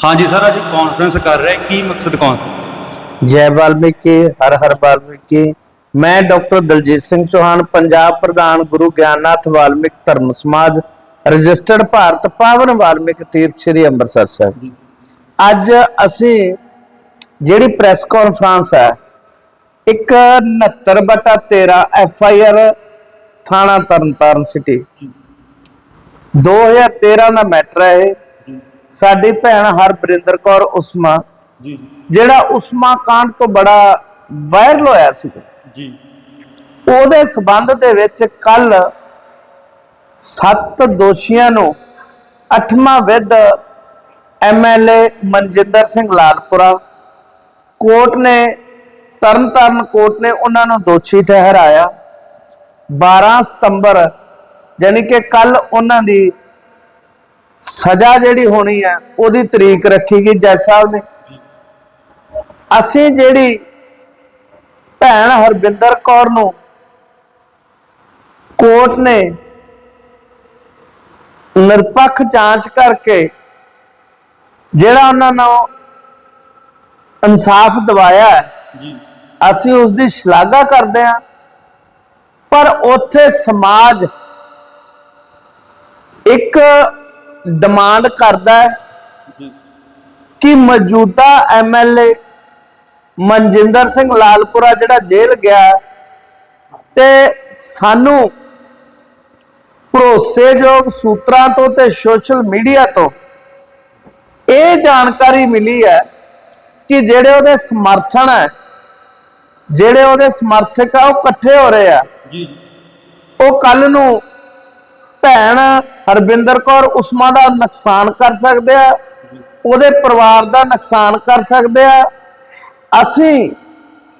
ਹਾਂਜੀ ਸਰ ਅੱਜ ਕਾਨਫਰੰਸ ਕਰ ਰਹੇ ਕੀ ਮਕਸਦ ਕੌਣ? ਜੈ ਵਾਲਮੀਕੀ ਹਰ ਹਰ ਵਾਲਮੀਕੀ ਮੈਂ ਡਾਕਟਰ ਦਲਜੀਤ ਸਿੰਘ ਚੌਹਾਨ ਪੰਜਾਬ ਪ੍ਰਧਾਨ ਗੁਰੂ ਗਿਆਨਨਾਥ ਵਾਲਮੀਕ ਧਰਮ ਸਮਾਜ ਰਜਿਸਟਰਡ ਭਾਰਤ ਪਾਵਨ ਵਾਲਮੀਕ ਤੀਰਥ ਸ੍ਰੀ ਅੰਮ੍ਰਿਤਸਰ ਸਾਹਿਬ। ਅੱਜ ਅਸੀਂ ਜਿਹੜੀ ਪ੍ਰੈਸ ਕਾਨਫਰੰਸ ਹੈ ਇੱਕ 69 ਬਟਾ 13 ਐਫ ਆਈ ਆਰ ਥਾਣਾ ਤਰਨਤਾਰਨ ਸਿਟੀ 2013 ਦਾ ਮੈਟਰ ਹੈ ਇਹ। ਸਾਡੀ ਭੈਣ ਹਰਬਰਿੰਦਰ ਕੌਰ ਉਸਮਾ ਜੀ। ਜਿਹੜਾ ਉਸਮਾ ਕਾਂਡ ਤੋਂ ਬੜਾ ਵਾਇਰਲ ਹੋਇਆ ਸੀ। ਜੀ। ਉਹਦੇ ਸਬੰਧ ਦੇ ਵਿੱਚ ਕੱਲ ਸੱਤ ਦੋਸ਼ੀਆਂ ਨੂੰ ਅੱਠਵਾਂ with MLA Manjinder Singh Lalpura court ਨੇ ਤਰਨਤਾਰਨ ਕੋਰਟ ਨੇ ਉਹਨਾਂ ਨੂੰ ਦੋਸ਼ੀ ਠਹਿਰਾਇਆ। 12 ਸਤੰਬਰ ਯਾਨੀ ਕਿ ਕੱਲ ਉਹਨਾਂ ਦੀ ਸਜ਼ਾ ਜਿਹੜੀ ਹੋਣੀ ਹੈ ਉਹਦੀ ਤਰੀਕ ਰੱਖੀ ਗਈ ਜੱਜ ਸਾਹਿਬ ਨੇ। ਅਸੀਂ ਜਿਹੜੀ ਭੈਣ ਹਰਬਿੰਦਰ ਕੌਰ ਨੂੰ ਕੋਰਟ ਨੇ ਨਿਰਪੱਖ ਜਾਂਚ ਕਰਕੇ ਜਿਹੜਾ ਉਹਨਾਂ ਨੂੰ ਇਨਸਾਫ ਦਿਵਾਇਆ ਜੀ। ਅਸੀਂ ਉਸ ਦੀ ਸ਼ਲਾਘਾ ਕਰਦੇ ਹਾਂ। ਪਰ ਉੱਥੇ ਸਮਾਜ ਇੱਕ ਡਿਮਾਂਡ ਕਰਦਾ ਹੈ ਕਿ ਮੌਜੂਦਾ ਐਮਐਲਏ ਮਨਜਿੰਦਰ ਸਿੰਘ ਲਾਲਪੁਰਾ ਜਿਹੜਾ ਜੇਲ੍ਹ ਗਿਆ ਤੇ ਸਾਨੂੰ ਭਰੋਸੇਯੋਗ ਸੂਤਰਾਂ ਤੋਂ ਤੇ ਸੋਸ਼ਲ ਮੀਡੀਆ ਤੋਂ ਇਹ ਜਾਣਕਾਰੀ ਮਿਲੀ ਹੈ ਕਿ ਜਿਹੜੇ ਉਹਦੇ ਸਮਰਥਨ ਹੈ ਜਿਹੜੇ ਉਹਦੇ ਸਮਰਥਕ ਆ ਉਹ ਇਕੱਠੇ ਹੋ ਰਹੇ ਆ। ਜੀ। ਜੀ ਉਹ ਕੱਲ ਨੂੰ ਭੈਣ ਹਰਬਿੰਦਰ ਕੌਰ ਉਸਮਾ ਦਾ ਨੁਕਸਾਨ ਕਰ ਸਕਦੇ ਆ ਉਹਦੇ ਪਰਿਵਾਰ ਦਾ ਨੁਕਸਾਨ ਕਰ ਸਕਦੇ ਆ। ਅਸੀਂ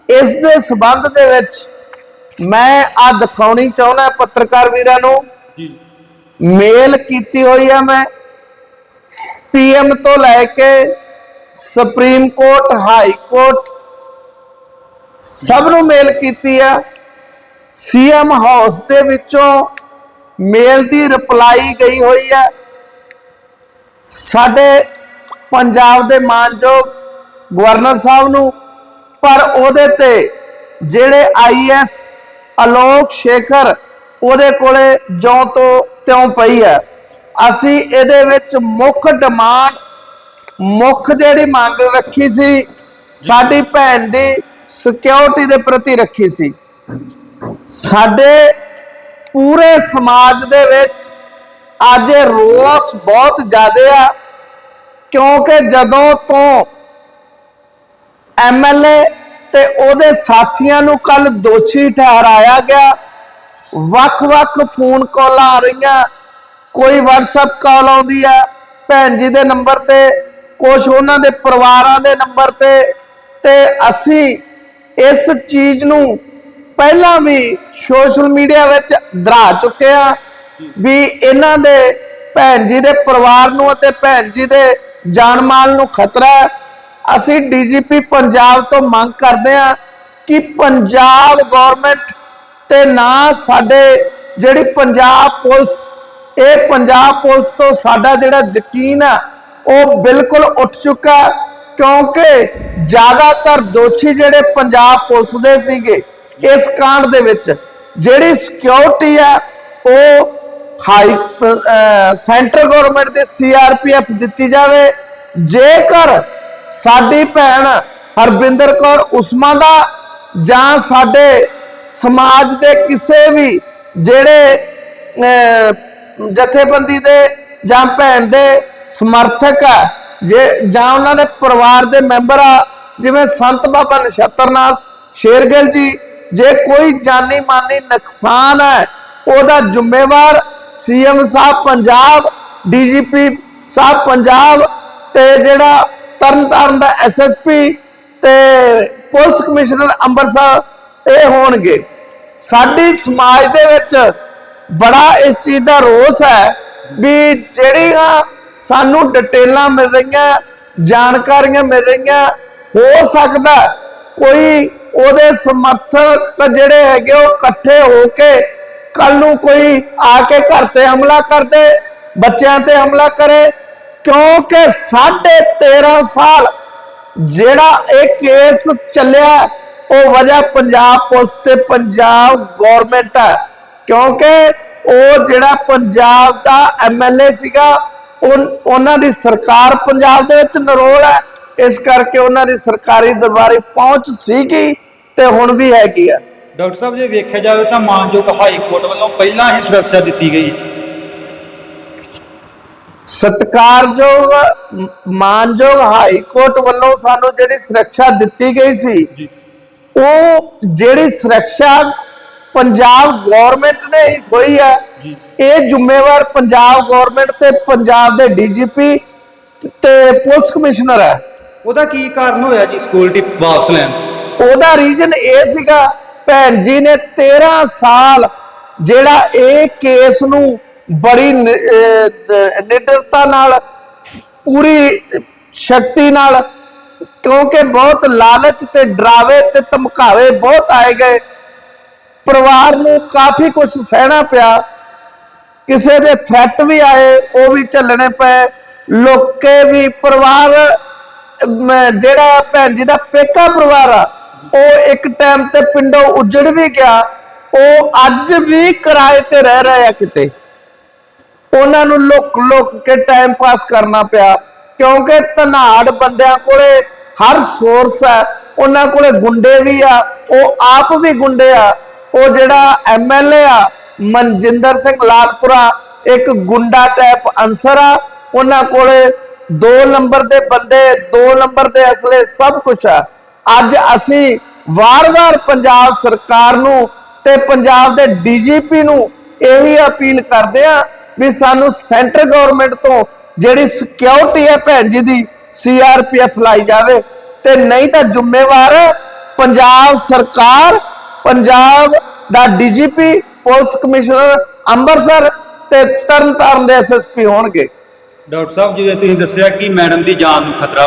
ਇਸ ਦੇ ਸਬੰਧ ਦੇ ਵਿੱਚ ਮੈਂ ਆ ਦਿਖਾਉਣੀ ਚਾਹੁੰਦਾ ਪੱਤਰਕਾਰ ਵੀਰਾਂ ਨੂੰ। ਜੀ। ਮੇਲ ਕੀਤੀ ਹੋਈ ਆ ਮੈਂ। ਪੀਐਮ ਤੋਂ ਲੈ ਕੇ ਸੁਪਰੀਮ ਕੋਰਟ ਹਾਈ ਕੋਰਟ ਸਭ ਨੂੰ ਮੇਲ ਕੀਤੀ ਆ। ਸੀਐਮ ਹਾਊਸ ਦੇ ਵਿੱਚੋਂ ਮੇਲ ਦੀ ਰਿਪਲਾਈ ਗਈ ਹੋਈ ਹੈ। ਸਾਡੇ ਪੰਜਾਬ ਦੇ ਮਾਨਯੋਗ ਗਵਰਨਰ ਸਾਹਿਬ ਨੂੰ, ਪਰ ਉਹਦੇ ਤੇ ਜਿਹੜੇ ਆਈਐਸ ਅਲੋਕ ਸ਼ੇਖਰ ਉਹਦੇ ਕੋਲੇ ਜਿਉਂ ਤੋਂ ਤਿਉਂ ਪਈ ਹੈ। ਅਸੀਂ ਇਹਦੇ ਵਿੱਚ ਮੁੱਖ ਡਿਮਾਂਡ, ਮੁੱਖ ਜਿਹੜੀ ਮੰਗ ਰੱਖੀ ਸੀ, ਸਾਡੀ ਭੈਣ ਦੀ ਸਿਕਿਉਰਿਟੀ ਦੇ ਪ੍ਰਤੀ ਰੱਖੀ ਸੀ। ਸਾਡੇ ਪੂਰੇ ਸਮਾਜ ਦੇ ਵਿੱਚ ਅੱਜ ਇਹ ਰੋਸ ਬਹੁਤ ਜ਼ਿਆਦਾ ਆ, ਕਿਉਂਕਿ ਜਦੋਂ ਤੋਂ ਐਮਐਲਏ ਤੇ ਉਹਦੇ ਸਾਥੀਆਂ ਨੂੰ ਕੱਲ ਦੋਸ਼ੀ ਠਹਿਰਾਇਆ ਗਿਆ, ਵੱਖ-ਵੱਖ ਫੋਨ ਕਾਲਾਂ ਆ ਰਹੀਆਂ, ਕੋਈ WhatsApp ਕਾਲ ਆਉਂਦੀ ਆ, ਭੈਣ ਜੀ ਦੇ ਨੰਬਰ ਤੇ ਕੁਝ ਉਹਨਾਂ ਦੇ ਪਰਿਵਾਰਾਂ ਦੇ ਨੰਬਰ ਤੇ ਤੇ ਅਸੀਂ ਇਸ ਚੀਜ਼ ਨੂੰ ਪਹਿਲਾਂ ਵੀ ਸੋਸ਼ਲ ਮੀਡੀਆ ਵਿੱਚ ਦਰਾ ਚੁੱਕੇ ਆ ਵੀ ਇਹਨਾਂ ਦੇ ਭੈਣ ਜੀ ਦੇ ਪਰਿਵਾਰ ਨੂੰ ਅਤੇ ਭੈਣ ਜੀ ਦੇ ਜਾਨ ਮਾਲ ਨੂੰ ਖਤਰਾ ਹੈ। ਅਸੀਂ ਡੀਜੀਪੀ ਪੰਜਾਬ ਤੋਂ ਮੰਗ ਕਰਦੇ ਹਾਂ ਕਿ ਪੰਜਾਬ ਗਵਰਨਮੈਂਟ ਤੇ ਨਾ ਸਾਡੇ ਜਿਹੜੀ ਪੰਜਾਬ ਪੁਲਿਸ, ਇਹ ਪੰਜਾਬ ਪੁਲਿਸ ਤੋਂ ਸਾਡਾ ਜਿਹੜਾ ਯਕੀਨ ਆ, ਉਹ ਬਿਲਕੁਲ ਉੱਠ ਚੁੱਕਾ ਕਿਉਂਕਿ ਜ਼ਿਆਦਾਤਰ ਦੋਸ਼ੀ ਜਿਹੜੇ ਪੰਜਾਬ ਪੁਲਿਸ ਦੇ ਸੀਗੇ ਇਸ ਕਾਂਡ ਦੇ ਵਿੱਚ ਜਿਹੜੀ ਸਿਕਿਉਰਿਟੀ ਆ ਉਹ ਹਾਈ ਸੈਂਟਰ ਗਵਰਨਮੈਂਟ ਦੇ ਸੀਆਰਪੀਐਫ ਦਿੱਤੀ ਜਾਵੇ। ਜੇਕਰ ਸਾਡੀ ਭੈਣ ਹਰਬਿੰਦਰ ਕੌਰ ਉਸਮਾ ਦਾ ਜਾਂ ਸਾਡੇ ਸਮਾਜ ਦੇ ਕਿਸੇ ਵੀ ਜਿਹੜੇ ਜਥੇਬੰਦੀ ਦੇ ਜਾਂ ਭੈਣ ਦੇ ਸਮਰਥਕ ਆ ਜੇ, ਜਾਂ ਉਹਨਾਂ ਦੇ ਪਰਿਵਾਰ ਦੇ ਮੈਂਬਰ ਆ, ਜਿਵੇਂ ਸੰਤ ਬਾਬਾ ਨਛੱਤਰਨਾਥ ਸ਼ੇਰਗਿੱਲ ਜੀ ਜੇ ਕੋਈ ਜਾਨੀ ਮਾਨੀ ਨੁਕਸਾਨ ਹੈ, ਉਹਦਾ ਜ਼ਿੰਮੇਵਾਰ ਸੀਐਮ ਸਾਹਿਬ ਪੰਜਾਬ ਡੀਜੀਪੀ ਸਾਹਿਬ ਪੰਜਾਬ ਤੇ ਜਿਹੜਾ ਤਰਨਤਾਰਨ ਦਾ ਐਸਐਸਪੀ ਤੇ ਪੁਲਿਸ ਕਮਿਸ਼ਨਰ ਅੰਮ੍ਰਿਤਸਰ ਇਹ ਹੋਣਗੇ। ਸਾਡੀ ਸਮਾਜ ਦੇ ਵਿੱਚ ਬੜਾ ਇਸ ਚੀਜ਼ ਦਾ ਰੋਸ ਹੈ ਵੀ ਜਿਹੜੀਆਂ ਸਾਨੂੰ ਡਿਟੇਲਾਂ ਮਿਲ ਰਹੀਆਂ, ਜਾਣਕਾਰੀਆਂ ਮਿਲ ਰਹੀਆਂ, ਹੋ ਸਕਦਾ ਕੋਈ ਉਹਦੇ ਸਮਰਥਕ ਜਿਹੜੇ ਹੈਗੇ ਉਹ ਇਕੱਠੇ ਹੋ ਕੇ ਕੱਲ ਨੂੰ ਕੋਈ ਆ ਕੇ ਘਰ ਤੇ ਹਮਲਾ ਕਰਦੇ, ਬੱਚਿਆਂ ਤੇ ਹਮਲਾ ਕਰੇ, ਕਿਉਂਕਿ 13.5 ਸਾਲ ਜਿਹੜਾ ਇਹ ਕੇਸ ਚੱਲਿਆ, ਉਹ ਵਜ੍ਹਾ ਪੰਜਾਬ ਪੁਲਿਸ ਤੇ ਪੰਜਾਬ ਗਵਰਨਮੈਂਟ ਹੈ। ਕਿਉਂਕਿ ਉਹ ਜਿਹੜਾ ਪੰਜਾਬ ਦਾ ਐਮਐਲਏ ਸੀਗਾ ਉਹਨਾਂ ਦੀ ਸਰਕਾਰ ਪੰਜਾਬ ਦੇ ਵਿੱਚ ਨਰੋਲ ਹੈ। ਇਸ ਕਰਕੇ ਉਹਨਾਂ ਦੀ ਸਰਕਾਰੀ ਦਰਬਾਰੀ ਪਹੁੰਚ ਸੀਗੀ। ਤੇ ਹੁਣ ਵੀ ਹੈਗੀ ਆ ਡਾਕਟਰ ਸਾਹਿਬ ਜੇ ਵੇਖਿਆ ਜਾਵੇ ਤਾਂ ਮਾਨਯੋਗ ਹਾਈ ਕੋਰਟ ਵੱਲੋਂ ਪਹਿਲਾਂ ਹੀ ਸੁਰੱਖਿਆ ਦਿੱਤੀ ਗਈ ਸਤਕਾਰਯੋਗ ਮਾਨਯੋਗ ਹਾਈ ਕੋਰਟ ਵੱਲੋਂ ਸਾਨੂੰ ਜਿਹੜੀ ਸੁਰੱਖਿਆ ਦਿੱਤੀ ਗਈ ਸੀ ਉਹ ਜਿਹੜੀ ਸੁਰੱਖਿਆ ਪੰਜਾਬ ਗਵਰਨਮੈਂਟ ਨੇ ਹੀ ਹੋਈ ਹੈ। ਇਹ ਜ਼ਿੰਮੇਵਾਰ ਪੰਜਾਬ ਗਵਰਨਮੈਂਟ ਤੇ ਪੰਜਾਬ ਦੇ ਡੀਜੀਪੀ ਤੇ ਪੁਲਿਸ ਕਮਿਸ਼ਨਰ ਹੈ ਉਹਦਾ ਕੀ ਕਾਰਨ ਹੋਇਆ ਜੀ ਸਕਿਉਰਿਟੀ ਵਾਪਸ ਲੈਣ? ਉਹਦਾ ਰੀਜ਼ਨ ਇਹ ਸੀਗਾ, ਭੈਣ ਜੀ ਨੇ 13 ਸਾਲ ਜਿਹੜਾ ਇਹ ਕੇਸ ਨੂੰ ਬੜੀ ਨ- ਨਿਡਰਤਾ ਨਾਲ, ਪੂਰੀ ਸ਼ਕਤੀ ਨਾਲ, ਕਿਉਂਕਿ ਬਹੁਤ ਲਾਲਚ ਤੇ ਡਰਾਵੇ ਤੇ ਧਮਕਾਵੇ ਬਹੁਤ ਆਏ ਗਏ। ਪਰਿਵਾਰ ਨੂੰ ਕਾਫੀ ਕੁਝ ਸਹਿਣਾ ਪਿਆ। ਕਿਸੇ ਦੇ ਥ੍ਰੈਟ ਵੀ ਆਏ, ਉਹ ਵੀ ਝੱਲਣੇ ਪਏ। ਲੋਕੇ ਵੀ ਪਰਿਵਾਰ ਜਿਹੜਾ ਭੈਣ ਜੀ ਦਾ ਪੇਕਾ ਪਰਿਵਾਰ ਆ ਉਹ ਇੱਕ ਟਾਈਮ ਤੇ ਪਿੰਡੋਂ ਉਜੜ ਵੀ ਗਿਆ। ਉਹ ਅੱਜ ਵੀ ਕਿਰਾਏ ਤੇ ਰਹਿ ਰਹੇ ਆ ਕਿਤੇ। ਉਹਨਾਂ ਨੂੰ ਲੁੱਕ ਲੁੱਕ ਕੇ ਟਾਈਮ ਪਾਸ ਕਰਨਾ ਪਿਆ। ਕਿਉਂਕਿ ਧਨਾੜ ਬੰਦਿਆਂ ਕੋਲੇ ਹਰ ਸੋਰਸ ਹੈ ਉਹਨਾਂ ਕੋਲੇ ਗੁੰਡੇ ਵੀ ਆ। ਉਹ ਆਪ ਵੀ ਗੁੰਡੇ ਆ। ਉਹ ਜਿਹੜਾ ਐਮਐਲਏ ਆ, ਮਨਜਿੰਦਰ ਸਿੰਘ ਲਾਲਪੁਰਾ, ਇੱਕ ਗੁੰਡਾ ਟਾਈਪ ਅਨਸਰ ਆ। ਉਹਨਾਂ ਕੋਲੇ 2 ਨੰਬਰ ਦੇ ਬੰਦੇ 2 ਨੰਬਰ ਦੇ ਅਸਲੇ ਸਭ ਕੁਝ ਆ। ਅੱਜ ਅਸੀਂ ਵਾਰ-ਵਾਰ ਪੰਜਾਬ ਸਰਕਾਰ ਨੂੰ ਤੇ ਪੰਜਾਬ ਦੇ ਡੀਜੀਪੀ ਨੂੰ ਇਹੀ ਅਪੀਲ ਕਰਦੇ ਆ ਵੀ ਸਾਨੂੰ ਸੈਂਟਰ ਗਵਰਨਮੈਂਟ ਤੋਂ ਜਿਹੜੀ ਸਿਕਿਉਰਿਟੀ ਹੈ ਭੈਣ ਜੀ ਦੀ ਸੀਆਰਪੀਐਫ ਲਾਈ ਜਾਵੇ। ਤੇ ਨਹੀਂ ਤਾਂ ਜ਼ਿੰਮੇਵਾਰ ਪੰਜਾਬ ਸਰਕਾਰ, ਪੰਜਾਬ ਦਾ ਡੀਜੀਪੀ, ਪੁਲਿਸ ਕਮਿਸ਼ਨਰ ਅੰਮ੍ਰਿਤਸਰ ਤੇ ਤਰਨਤਾਰਨ ਦੇ ਐਸਐਸਪੀ ਹੋਣਗੇ। ਡਾਕਟਰ ਸਾਹਿਬ, ਜਿਵੇਂ ਤੁਸੀਂ ਦੱਸਿਆ ਕਿ ਮੈਡਮ ਦੀ ਜਾਨ ਨੂੰ ਖਤਰਾ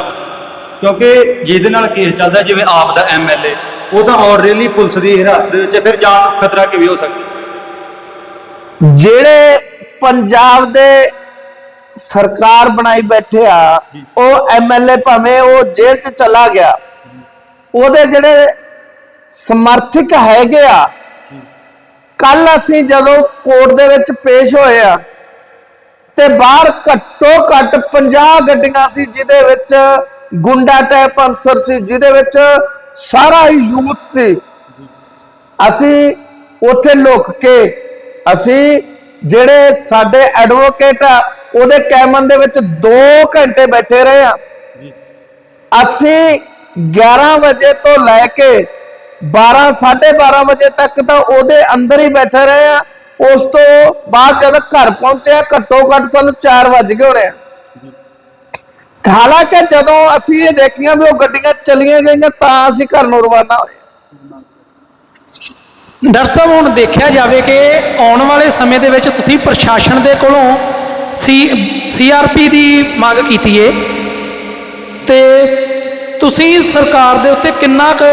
ਕਿਉਂਕਿ ਜਿਹਦੇ ਨਾਲ ਕੇਸ ਚੱਲਦਾ ਜਿਵੇਂ ਆਪ ਦਾ ਐਮਐਲਏ ਉਹ ਤਾਂ ਆਲਰੇਡੀ ਪੁਲਿਸ ਦੀ ਹਿਰਾਸਤ ਦੇ ਵਿੱਚ ਹੈ, ਫਿਰ ਜਾਨ ਨੂੰ ਖਤਰਾ ਕਿਵੇਂ ਹੋ ਸਕਦਾ? ਜਿਹੜੇ ਪੰਜਾਬ ਦੇ ਸਰਕਾਰ ਬਣਾਈ ਬੈਠੇ ਆ। ਉਹ ਐਮਐਲਏ ਭਾਵੇਂ ਉਹ ਜੇਲ੍ਹ 'ਚ ਚਲਾ ਗਿਆ ਉਹਦੇ ਜਿਹੜੇ ਸਮਰਥਕ ਹੈਗੇ ਆ ਕੱਲ ਅਸੀਂ ਜਦੋਂ ਕੋਰਟ ਦੇ ਵਿੱਚ ਪੇਸ਼ ਹੋਏ ਆ ਤੇ ਬਾਹਰ ਘੱਟੋ ਘੱਟ 50 ਗੱਡੀਆਂ ਸੀ ਜਿਹਦੇ ਵਿੱਚ ਗੁੰਡਾ ਟਾਈਪ ਅਨਸਰ ਸੀ ਜਿਹਦੇ ਵਿੱਚ ਸਾਰਾ ਹੀ ਯੂਥ ਸੀ। ਅਸੀਂ ਉੱਥੇ ਲੁਕ ਕੇ ਅਸੀਂ ਜਿਹੜੇ ਸਾਡੇ ਐਡਵੋਕੇਟ ਆ ਉਹਦੇ ਕੈਮਨ ਦੇ ਵਿੱਚ 2 ਘੰਟੇ ਬੈਠੇ ਰਹੇ ਆ। ਅਸੀਂ 11 ਵਜੇ ਤੋਂ ਲੈ ਕੇ 12 12:30 ਵਜੇ ਤੱਕ ਤਾਂ ਉਹਦੇ ਅੰਦਰ ਹੀ ਬੈਠੇ ਰਹੇ ਆ। ਉਸ ਤੋਂ ਬਾਅਦ ਜਦ ਘਰ ਪਹੁੰਚਿਆ ਘੱਟੋ ਘੱਟ ਸਾਨੂੰ 4 ਵਜ ਗਏ ਹੋਣੇ ਆ। ਹਾਲਾਂਕਿ ਜਦੋਂ ਅਸੀਂ ਇਹ ਦੇਖੀਆਂ ਵੀ ਉਹ ਗੱਡੀਆਂ ਚਲੀਆਂ ਗਈਆਂ ਤਾਂ ਅਸੀਂ ਘਰ ਨੂੰ ਰਵਾਨਾ ਹੋਏ। ਡਾਕਟਰ ਸਾਹਿਬ ਹੁਣ ਦੇਖਿਆ ਜਾਵੇ ਕਿ ਆਉਣ ਵਾਲੇ ਸਮੇਂ ਦੇ ਵਿੱਚ ਤੁਸੀਂ ਪ੍ਰਸ਼ਾਸਨ ਦੇ ਕੋਲੋਂ ਸੀ ਸੀਆਰਪੀ ਦੀ ਮੰਗ ਕੀਤੀ ਏ। ਤੇ ਤੁਸੀਂ ਸਰਕਾਰ ਦੇ ਉੱਤੇ ਕਿੰਨਾ ਕੁ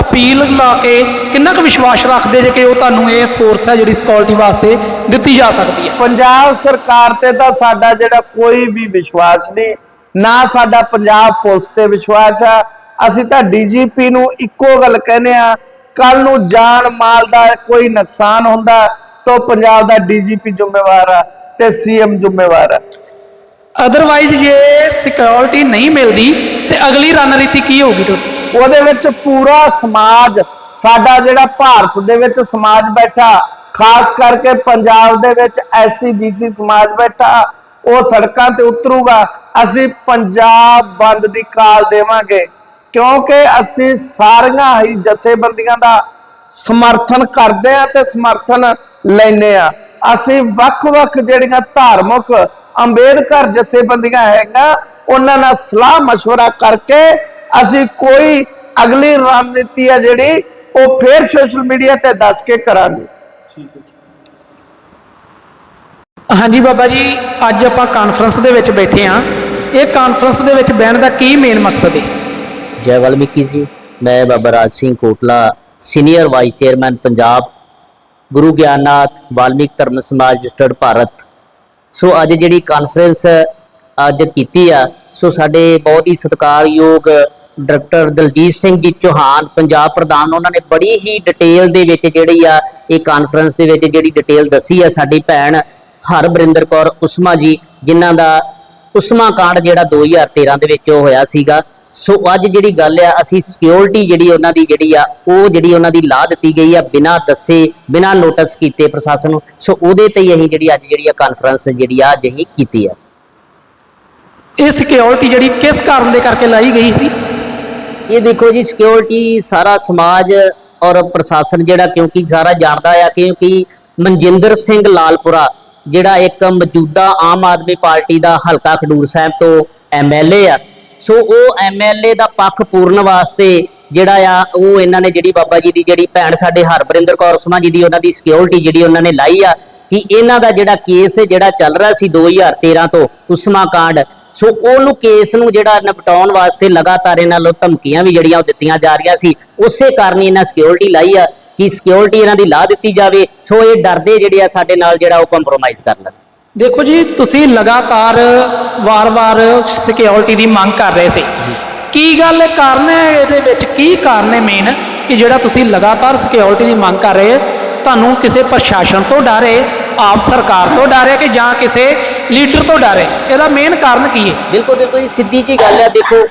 ਅਪੀਲ ਲਾ ਕੇ ਕਿੰਨਾ ਕੁ ਵਿਸ਼ਵਾਸ ਰੱਖਦੇ ਜੇ ਕਿ ਉਹ ਤੁਹਾਨੂੰ ਇਹ ਫੋਰਸ ਹੈ ਜਿਹੜੀ ਸਿਕਿਉਰਿਟੀ ਵਾਸਤੇ ਦਿੱਤੀ ਜਾ ਸਕਦੀ ਹੈ? ਪੰਜਾਬ ਸਰਕਾਰ ਤੇ ਤਾਂ ਸਾਡਾ ਜਿਹੜਾ ਕੋਈ ਵੀ ਵਿਸ਼ਵਾਸ ਨਹੀਂ ਨਾ ਸਾਡਾ ਪੰਜਾਬ ਪੁਲਿਸ ਤੇ ਵਿਸ਼ਵਾਸ ਆ। ਅਸੀਂ ਤਾਂ ਡੀਜੀਪੀ ਨੂੰ ਇੱਕੋ ਗੱਲ ਕਹਿੰਦੇ ਆ ਕੱਲ ਨੂੰ ਜਾਨ ਮਾਲ ਦਾ ਕੋਈ ਨੁਕਸਾਨ ਹੁੰਦਾ ਤਾਂ ਪੰਜਾਬ ਦਾ ਡੀਜੀਪੀ ਜ਼ਿੰਮੇਵਾਰ ਆ ਤੇ ਸੀਐਮ ਜ਼ਿੰਮੇਵਾਰ ਆ। ਅਦਰਵਾਈਜ਼ ਜੇ ਸਿਕਿਉਰਿਟੀ ਨਹੀਂ ਮਿਲਦੀ ਤੇ ਅਗਲੀ ਰਣਨੀਤੀ ਕੀ ਹੋਊਗੀ ਤੁਹਾਡੀ? ਉਹਦੇ ਵਿੱਚ ਪੂਰਾ ਸਮਾਜ ਸਾਡਾ ਜਿਹੜਾ ਭਾਰਤ ਦੇ ਵਿੱਚ ਸਮਾਜ ਬੈਠਾ ਖਾਸ ਕਰਕੇ ਪੰਜਾਬ ਦੇ ਵਿੱਚ ਐਸਸੀ ਬੀਸੀ ਸਮਾਜ ਬੈਠਾ ਉਹ ਸੜਕਾਂ ਤੇ ਉਤਰੂਗਾ। ਅਸੀਂ ਪੰਜਾਬ ਬੰਦ ਦੀ ਕਾਲ ਦੇਵਾਂਗੇ ਕਿਉਂਕਿ ਅਸੀਂ ਸਾਰੀਆਂ ਹੀ ਜਥੇਬੰਦੀਆਂ ਦਾ ਸਮਰਥਨ ਕਰਦੇ ਆ ਤੇ ਸਮਰਥਨ ਲੈਨੇ ਆ ਅਸੀਂ ਵੱਖ-ਵੱਖ ਜਿਹੜੀਆਂ ਧਾਰਮਿਕ ਅੰਬੇਦਕਰ ਜਥੇਬੰਦੀਆਂ ਹੈਗਾ ਉਹਨਾਂ ਨਾਲ ਸਲਾਹ مشورہ ਕਰਕੇ ਅਸੀਂ ਕੋਈ ਅਗਲੀ ਰਣਨੀਤੀ ਆ ਜਿਹੜੀ ਉਹ ਫੇਰ ਸੋਸ਼ਲ ਮੀਡੀਆ ਤੇ ਦੱਸ ਕੇ ਕਰਾਂਗੇ ਹਾਂਜੀ ਬਾਬਾ ਜੀ ਅੱਜ ਆਪਾਂ ਕਾਨਫਰੰਸ ਦੇ ਵਿੱਚ ਬੈਠੇ ਹਾਂ ਇਹ ਕਾਨਫਰੰਸ ਦੇ ਵਿੱਚ ਬਹਿਣ ਦਾ ਕੀ ਮੇਨ ਮਕਸਦ ਹੈ? ਜੈ ਵਾਲਮੀਕੀ ਜੀ, ਮੈਂ Baba Raj Singh Kotla senior vice chairman Punjab, Guru Gyannath Valmik Dharam Samaj registered Bharat. ਸੋ ਅੱਜ ਜਿਹੜੀ ਕਾਨਫਰੰਸ ਅੱਜ ਕੀਤੀ ਆ, ਸੋ ਸਾਡੇ ਬਹੁਤ ਹੀ ਸਤਿਕਾਰਯੋਗ ਡਾਕਟਰ ਦਲਜੀਤ ਸਿੰਘ ਜੀ ਚੌਹਾਨ, ਪੰਜਾਬ ਪ੍ਰਧਾਨ, ਉਹਨਾਂ ਨੇ ਬੜੀ ਹੀ ਡਿਟੇਲ ਦੇ ਵਿੱਚ ਜਿਹੜੀ ਆ, ਇਹ ਕਾਨਫਰੰਸ ਦੇ ਵਿੱਚ ਜਿਹੜੀ ਡਿਟੇਲ ਦੱਸੀ ਆ ਸਾਡੀ ਭੈਣ ਹਰਬਰਿੰਦਰ ਕੌਰ ਉਸਮਾ ਜੀ, ਜਿਨ੍ਹਾਂ ਦਾ ਉਸਮਾ ਕਾਂਡ ਜਿਹੜਾ 2013 ਦੇ ਵਿੱਚ ਉਹ ਹੋਇਆ ਸੀਗਾ। ਸੋ ਅੱਜ ਜਿਹੜੀ ਗੱਲ ਆ ਅਸੀਂ ਸਿਕਿਉਰਿਟੀ ਜਿਹੜੀ ਉਹਨਾਂ ਦੀ ਜਿਹੜੀ ਆ ਉਹ ਜਿਹੜੀ ਉਹਨਾਂ ਦੀ ਲਾ ਦਿੱਤੀ ਗਈ ਆ ਬਿਨਾਂ ਦੱਸੇ ਬਿਨਾਂ ਨੋਟਿਸ ਕੀਤੇ ਪ੍ਰਸ਼ਾਸਨ ਨੂੰ। ਸੋ ਉਹਦੇ ਤੇ ਹੀ ਅਸੀਂ ਜਿਹੜੀ ਅੱਜ ਜਿਹੜੀ ਆ ਕਾਨਫਰੰਸ ਜਿਹੜੀ ਆ ਅੱਜ ਅਸੀਂ ਕੀਤੀ ਆ। ਇਹ ਸਿਕਿਉਰਿਟੀ ਜਿਹੜੀ ਕਿਸ ਕਾਰਨ ਦੇ ਕਰਕੇ ਲਾਈ ਗਈ ਸੀ? ਇਹ ਦੇਖੋ ਜੀ ਸਿਕਿਉਰਿਟੀ ਸਾਰਾ ਸਮਾਜ ਔਰ ਪ੍ਰਸ਼ਾਸਨ ਜਿਹੜਾ ਕਿਉਂਕਿ ਸਾਰਾ ਜਾਣਦਾ ਆ ਕਿਉਂਕਿ ਮਨਜਿੰਦਰ ਸਿੰਘ ਲਾਲਪੁਰਾ ਜਿਹੜਾ ਇੱਕ ਮੌਜੂਦਾ ਆਮ ਆਦਮੀ ਪਾਰਟੀ ਦਾ ਹਲਕਾ ਖਡੂਰ ਸਾਹਿਬ ਤੋਂ ਐਮਐਲਏ ਆ। ਸੋ ਉਹ ਐਮਐਲਏ ਦਾ ਪੱਖ ਪੂਰਨ ਵਾਸਤੇ ਜਿਹੜਾ ਆ, ਉਹ ਇਹਨਾਂ ਨੇ ਜਿਹੜੀ ਬਾਬਾ ਜੀ ਦੀ ਜਿਹੜੀ ਭੈਣ ਸਾਡੇ ਹਰਬਰਿੰਦਰ ਕੌਰ ਉਸਮਾ ਜੀ ਦੀ ਉਹਨਾਂ ਦੀ ਸਿਕਿਉਰਿਟੀ ਜਿਹੜੀ ਉਹਨਾਂ ਨੇ ਲਾਈ ਆ, ਕਿ ਇਹਨਾਂ ਦਾ ਜਿਹੜਾ ਕੇਸ ਜਿਹੜਾ ਚੱਲ ਰਿਹਾ ਸੀ 2013 ਤੋਂ ਉਸਮਾ ਕਾਂਡ, ਸੋ ਉਹਨੂੰ ਕੇਸ ਨੂੰ ਜਿਹੜਾ ਨਿਪਟਾਉਣ ਵਾਸਤੇ ਲਗਾਤਾਰ ਇਹਨਾਂ ਨੂੰ ਧਮਕੀਆਂ ਵੀ ਜਿਹੜੀਆਂ ਉਹ ਦਿੱਤੀਆਂ ਜਾ ਰਹੀਆਂ ਸੀ, ਉਸੇ ਕਾਰਨ ਹੀ ਇਹਨਾਂ ਸਿਕਿਉਰਿਟੀ ਲਾਈ ਆ। ਕਿ ਸਿਕਿਉਰਿਟੀ ਇਹਨਾਂ ਦੀ ਲਾ ਦਿੱਤੀ ਜਾਵੇ ਸੋ ਇਹ ਡਰਦੇ ਜਿਹੜੇ ਆ ਸਾਡੇ ਨਾਲ ਜਿਹੜਾ ਉਹ ਕੰਪਰੋਮਾਈਜ਼ ਕਰ ਲੈਣ। ਦੇਖੋ ਜੀ ਤੁਸੀਂ ਲਗਾਤਾਰ ਵਾਰ-ਵਾਰ ਸਿਕਿਉਰਿਟੀ ਦੀ ਮੰਗ ਕਰ ਰਹੇ ਸੀ। ਕੀ ਗੱਲ ਕਾਰਨ ਹੈ ਇਹਦੇ ਵਿੱਚ? ਕੀ ਕਾਰਨ ਹੈ ਮੇਨ ਕਿ ਜਿਹੜਾ ਤੁਸੀਂ ਲਗਾਤਾਰ ਸਿਕਿਉਰਿਟੀ ਦੀ ਮੰਗ ਕਰ ਰਹੇ ਤੁਹਾਨੂੰ ਕਿਸੇ ਪ੍ਰਸ਼ਾਸਨ ਤੋਂ ਡਰ ਹੈ ਆਪ ਸਰਕਾਰ ਤੋਂ ਡਰ ਹੈ ਕਿ ਜਾਂ ਕਿਸੇ ਲੀਡਰ ਤੋਂ ਡਰ? ਹੈ ਇਹਦਾ ਮੇਨ ਕਾਰਨ ਕੀ ਹੈ? ਬਿਲਕੁਲ ਬਿਲਕੁਲ ਸਿੱਧੀ ਜੀ ਗੱਲ ਆ ਦੇਖੋ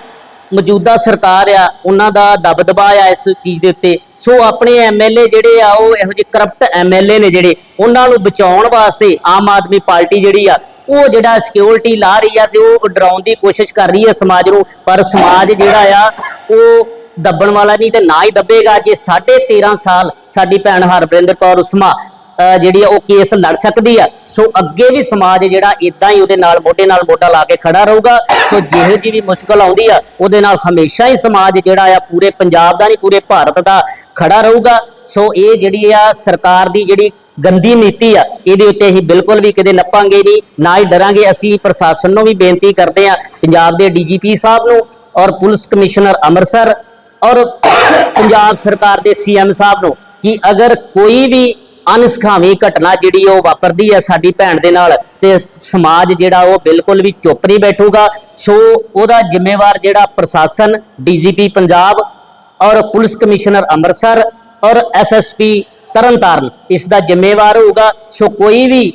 ਮੌਜੂਦਾ ਸਰਕਾਰ ਆ, ਉਹਨਾਂ ਦਾ ਦਬਦਬਾ ਆ ਇਸ ਚੀਜ਼ ਦੇ ਉੱਤੇ। ਸੋ ਆਪਣੇ ਐਮਐਲਏ ਜਿਹੜੇ ਆ, ਉਹ ਇਹੋ ਜਿਹੇ ਕਰਪਟ ਐਮਐਲਏ ਨੇ ਜਿਹੜੇ, ਉਹਨਾਂ ਨੂੰ ਬਚਾਉਣ ਵਾਸਤੇ ਆਮ ਆਦਮੀ ਪਾਰਟੀ ਜਿਹੜੀ ਆ, ਉਹ ਜਿਹੜਾ ਸਿਕਿਉਰਿਟੀ ਲਾ ਰਹੀ ਆ ਤੇ ਉਹ ਡਰਾਉਣ ਦੀ ਕੋਸ਼ਿਸ਼ ਕਰ ਰਹੀ ਹੈ ਸਮਾਜ ਨੂੰ। ਪਰ ਸਮਾਜ ਜਿਹੜਾ ਆ, ਉਹ ਦੱਬਣ ਵਾਲਾ ਨਹੀਂ ਤੇ ਨਾ ਹੀ ਦੱਬੇਗਾ। ਜੇ 13.5 ਸਾਲ ਸਾਡੀ ਭੈਣ ਹਰਬਰਿੰਦਰ ਕੌਰ ਉਸਮਾ ਜਿਹੜੀ ਆ ਉਹ ਕੇਸ ਲੜ ਸਕਦੀ ਆ। ਸੋ ਅੱਗੇ ਵੀ ਸਮਾਜ ਜਿਹੜਾ ਇਦਾਂ ਹੀ ਉਹਦੇ ਨਾਲ, ਮੋਢੇ ਨਾਲ ਮੋਢਾ ਲਾ ਕੇ ਖੜਾ ਰਹੂਗਾ। ਸੋ ਜਿਹੋ ਜਿਹੀ ਵੀ ਮੁਸ਼ਕਲ ਆਉਂਦੀ ਆ, ਉਹਦੇ ਨਾਲ ਹਮੇਸ਼ਾ ਹੀ ਸਮਾਜ ਜਿਹੜਾ ਆ ਪੂਰੇ ਪੰਜਾਬ ਦਾ ਨਹੀਂ, ਪੂਰੇ ਭਾਰਤ ਦਾ ਖੜਾ ਰਹੂਗਾ। ਸੋ ਇਹ ਜਿਹੜੀ ਆ ਸਰਕਾਰ ਦੀ ਜਿਹੜੀ ਗੰਦੀ ਨੀਤੀ ਆ, ਇਹਦੇ ਉੱਤੇ ਅਸੀਂ ਬਿਲਕੁਲ ਵੀ ਕਿਤੇ ਨੱਪਾਂਗੇ ਨਹੀਂ, ਨਾ ਹੀ ਡਰਾਂਗੇ। ਅਸੀਂ ਪ੍ਰਸ਼ਾਸਨ ਨੂੰ ਵੀ ਬੇਨਤੀ ਕਰਦੇ ਆ, ਪੰਜਾਬ ਦੇ ਡੀਜੀਪੀ ਸਾਹਿਬ ਨੂੰ ਔਰ ਪੁਲਿਸ ਕਮਿਸ਼ਨਰ ਅੰਮ੍ਰਿਤਸਰ ਔਰ ਪੰਜਾਬ ਸਰਕਾਰ ਦੇ ਸੀਐਮ ਸਾਹਿਬ ਨੂੰ ਕਿ ਅਗਰ ਕੋਈ ਵੀ ਅਨਸਖਾਵੀ ਘਟਨਾ ਜਿਹੜੀ ਉਹ ਵਾਪਰਦੀ ਹੈ ਸਾਡੀ ਭੈਣ ਦੇ ਨਾਲ ਤੇ ਸਮਾਜ ਜਿਹੜਾ ਉਹ ਬਿਲਕੁਲ ਵੀ ਚੁੱਪ ਨਹੀਂ ਬੈਠੂਗਾ। ਸੋ ਉਹਦਾ ਜ਼ਿੰਮੇਵਾਰ ਜਿਹੜਾ ਪ੍ਰਸ਼ਾਸਨ, ਡੀਜੀਪੀ ਪੰਜਾਬ ਔਰ ਪੁਲਿਸ ਕਮਿਸ਼ਨਰ ਅੰਮ੍ਰਿਤਸਰ ਔਰ ਐਸਐਸਪੀ ਤਰਨਤਾਰਨ ਇਸ ਦਾ ਜ਼ਿੰਮੇਵਾਰ ਹੋਊਗਾ। ਸੋ ਕੋਈ ਵੀ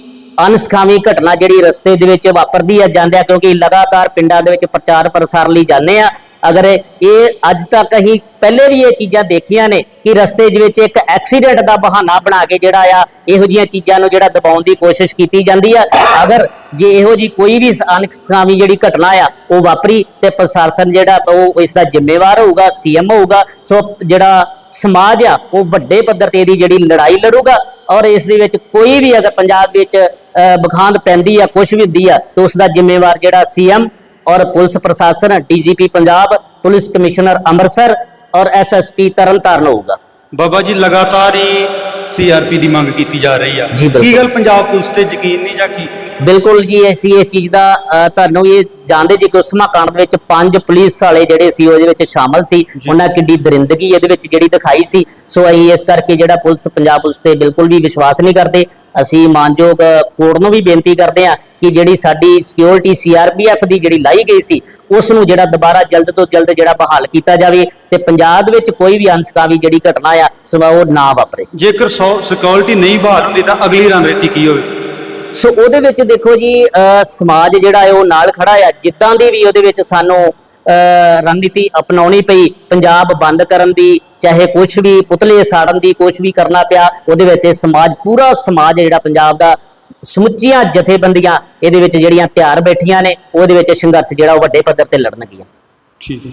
ਅਨਸਖਾਵੀ ਘਟਨਾ ਜਿਹੜੀ ਰਸਤੇ ਦੇ ਵਿੱਚ ਵਾਪਰਦੀ ਆ ਜਾਂਦੇ ਕਿਉਂਕਿ ਲਗਾਤਾਰ ਪਿੰਡਾਂ ਦੇ ਵਿੱਚ ਪ੍ਰਚਾਰ ਪ੍ਰਸਾਰ ਲਈ ਜਾਂਦੇ ਆ। ਅਗਰ ਇਹ ਅੱਜ ਤੱਕ ਅਸੀਂ ਪਹਿਲੇ ਵੀ ਇਹ ਚੀਜ਼ਾਂ ਦੇਖੀਆਂ ਨੇ ਕਿ ਰਸਤੇ ਦੇ ਵਿੱਚ ਇੱਕ ਐਕਸੀਡੈਂਟ ਦਾ ਬਹਾਨਾ ਬਣਾ ਕੇ ਜਿਹੜਾ ਆ ਇਹੋ ਜੀਆਂ ਚੀਜ਼ਾਂ ਨੂੰ ਜਿਹੜਾ ਦਬਾਉਣ ਦੀ ਕੋਸ਼ਿਸ਼ ਕੀਤੀ ਜਾਂਦੀ ਆ। ਅਗਰ ਜੇ ਇਹੋ ਜੀ ਕੋਈ ਵੀ ਅਨਸਖਾਵੀ ਜਿਹੜੀ ਘਟਨਾ ਆ ਉਹ ਵਾਪਰੀ ਤੇ ਪ੍ਰਸ਼ਾਸਨ ਜਿਹੜਾ ਉਹ ਇਸ ਦਾ ਜ਼ਿੰਮੇਵਾਰ ਹੋਊਗਾ ਸੀਐਮ ਹੋਊਗਾ ਸੋ ਜਿਹੜਾ ਸਮਾਜ ਆ ਉਹ ਵੱਡੇ ਪੱਧਰ ਤੇ ਇਹਦੀ ਜਿਹੜੀ ਲੜਾਈ ਲੜੂਗਾ ਔਰ ਇਸ ਦੇ ਵਿੱਚ ਕੋਈ ਵੀ ਅਗਰ ਪੰਜਾਬ ਵਿੱਚ ਅਹ, ਬਖਾਂਦ ਪੈਂਦੀ ਆ ਕੁਝ ਵੀ ਹੁੰਦੀ ਆ ਤਾਂ ਉਸ ਦਾ ਜ਼ਿੰਮੇਵਾਰ ਜਿਹੜਾ ਸੀਐਮ ਔਰ ਪੁਲਿਸ ਪ੍ਰਸ਼ਾਸਨ DGP Punjab police commissioner Amritsar ਔਰ ਐਸਐਸਪੀ ਤਰਨਤਾਰਨ ਹੋਊਗਾ। ਬਾਬਾ ਜੀ ਲਗਾਤਾਰ ਹੀ ਸੀਆਰਪੀ ਦੀ ਮੰਗ ਕੀਤੀ ਜਾ ਰਹੀ ਆ। ਜੀ, ਬਿਲਕੁਲ। ਕੀ ਗੱਲ ਪੰਜਾਬ ਪੁਲਿਸ ਤੇ ਯਕੀਨ ਨਹੀਂ ਜਾਂ ਕੀ? ਬਿਲਕੁਲ ਜੀ ਅਸੀਂ ਇਹ ਚੀਜ਼ ਦਾ ਤੁਹਾਨੂੰ ਇਹ ਜਾਣਦੇ ਜੀ ਕਿ ਉਸਮਾ ਕਾਂਡ ਦੇ ਵਿੱਚ ਪੰਜ ਪੁਲਿਸ ਵਾਲੇ ਜਿਹੜੇ ਸੀ ਉਹਦੇ ਵਿੱਚ ਸ਼ਾਮਲ ਸੀ। ਉਹਨਾਂ ਕਿੱਡੀ ਦਰਿੰਦਗੀ ਇਹਦੇ ਵਿੱਚ ਜਿਹੜੀ ਦਿਖਾਈ ਸੀ। ਸੋ ਅਸੀਂ ਇਸ ਕਰਕੇ ਜਿਹੜਾ ਪੁਲਿਸ ਪੰਜਾਬ ਪੁਲਿਸ ਤੇ ਬਿਲਕੁਲ ਵੀ ਵਿਸ਼ਵਾਸ ਨਹੀਂ ਕਰਦੇ। ਅਸੀਂ ਮਾਨਯੋਗ ਕੋਰਟ ਨੂੰ ਵੀ ਬੇਨਤੀ ਕਰਦੇ ਹਾਂ ਕਿ ਜਿਹੜੀ ਸਾਡੀ ਸਿਕਿਉਰਿਟੀ ਸੀਆਰਪੀਐਫ ਦੀ ਜਿਹੜੀ ਲਾਈ ਗਈ ਸੀ ਉਸ ਨੂੰ ਜਿਹੜਾ ਦੁਬਾਰਾ ਜਲਦ ਤੋਂ ਜਲਦ ਜਿਹੜਾ ਬਹਾਲ ਕੀਤਾ ਜਾਵੇ ਤੇ ਪੰਜਾਬ ਵਿੱਚ ਕੋਈ ਵੀ ਅਨਸਕਾਵੀ ਜਿਹੜੀ ਘਟਨਾ ਆ ਸੋ ਉਹ ਨਾ ਵਾਪਰੇ। ਜੇਕਰ ਸਿਕਿਉਰਿਟੀ ਨਹੀਂ ਬਹਾਲ ਹੁੰਦੀ ਤਾਂ ਅਗਲੀ ਰਣਨੀਤੀ ਕੀ ਹੋਵੇ? ਸੋ ਉਹਦੇ ਵਿੱਚ ਦੇਖੋ ਜੀ ਸਮਾਜ ਜਿਹੜਾ ਹੈ ਉਹ ਨਾਲ ਖੜਾ ਆ। ਜਿੱਦਾਂ ਦੀ ਵੀ ਉਹਦੇ ਵਿੱਚ ਸਾਨੂੰ ਰਣਨੀਤੀ ਅਪਣਾਉਣੀ ਪਈ ਪੰਜਾਬ ਬੰਦ ਕਰਨ ਦੀ ਚਾਹੇ ਕੁਝ ਵੀ ਪੁਤਲੇ ਸਾੜਨ ਦੀ ਕੁਝ ਵੀ ਕਰਨਾ ਪਿਆ, ਉਹਦੇ ਵਿੱਚ ਇਹ ਸਮਾਜ, ਪੂਰਾ ਸਮਾਜ ਜਿਹੜਾ ਪੰਜਾਬ ਦਾ ਸਮੁੱਚੀਆਂ ਜਥੇਬੰਦੀਆਂ ਇਹਦੇ ਵਿੱਚ ਜਿਹੜੀਆਂ ਤਿਆਰ ਬੈਠੀਆਂ ਨੇ, ਉਹਦੇ ਵਿੱਚ ਸੰਘਰਸ਼ ਜਿਹੜਾ ਉਹ ਵੱਡੇ ਪੱਧਰ ਤੇ ਲੜਨਗੀਆਂ। ਠੀਕ ਹੈ।